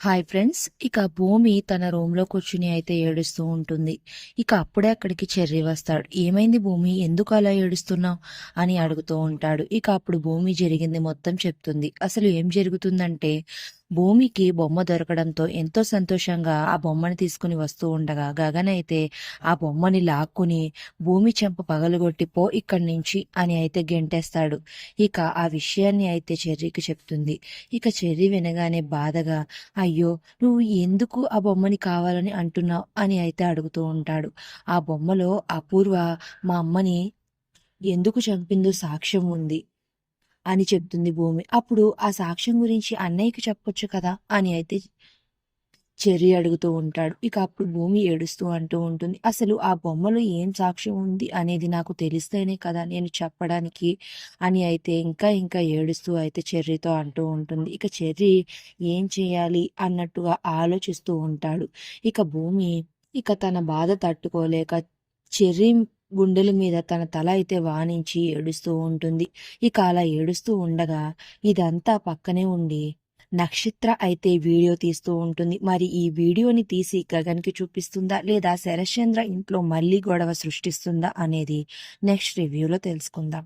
Hi friends ఇక భూమి తన రూమ్లో కూర్చుని అయితే ఏడుస్తూ ఉంటుంది. ఇక అప్పుడే అక్కడికి చెర్రీ వస్తాడు. ఏమైంది భూమి? ఎందుకు అలా ఏడుస్తున్నావు? అని అడుగుతూ ఉంటాడు. ఇక అప్పుడు భూమి జరిగింది మొత్తం చెప్తుంది. అసలు ఏం జరుగుతుందంటే భూమికి బొమ్మ దొరకడంతో ఎంతో సంతోషంగా ఆ బొమ్మని తీసుకుని వస్తూ ఉండగా గగన్ అయితే ఆ బొమ్మని లాక్కుని భూమి చెంప పగలగొట్టి పో ఇక్కడి నుంచి అని అయితే గెంటేస్తాడు. ఇక ఆ విషయాన్ని అయితే చెర్రీకి చెప్తుంది. ఇక చెర్రీ వినగానే బాధగా అయ్యో నువ్వు ఎందుకు ఆ బొమ్మని కావాలని అంటున్నావు? అని అయితే అడుగుతూ ఉంటాడు. ఆ బొమ్మలో అపూర్వ మా అమ్మని ఎందుకు చంపిందో సాక్ష్యం ఉంది. అని చెప్తుంది భూమి. అప్పుడు ఆ సాక్ష్యం గురించి అన్నయ్యకి చెప్పొచ్చు కదా అని అయితే చెర్రి అడుగుతూ ఉంటాడు. ఇక అప్పుడు భూమి ఏడుస్తూ అంటూ ఉంటుంది. అసలు ఆ బొమ్మలో ఏం సాక్ష్యం ఉంది అనేది నాకు తెలిస్తేనే కదా నేను చెప్పడానికి అని అయితే ఇంకా ఇంకా ఏడుస్తూ అయితే చెర్రీతో అంటూ ఉంటుంది. ఇక చెర్రీ ఏం చేయాలి అన్నట్టుగా ఆలోచిస్తూ ఉంటాడు. ఇక భూమి ఇక తన బాధ తట్టుకోలేక చెర్రీ గుండెల మీద తన తల అయితే వానించి ఏడుస్తూ ఉంటుంది. ఇక అలా ఏడుస్తూ ఉండగా ఇదంతా పక్కనే ఉండి నక్షత్ర అయితే వీడియో తీస్తూ ఉంటుంది. మరి ఈ వీడియోని తీసి గగన్కి చూపిస్తుందా? లేదా శరశ్చంద్ర ఇంట్లో మళ్ళీ గొడవ సృష్టిస్తుందా? అనేది నెక్స్ట్ రివ్యూలో తెలుసుకుందాం.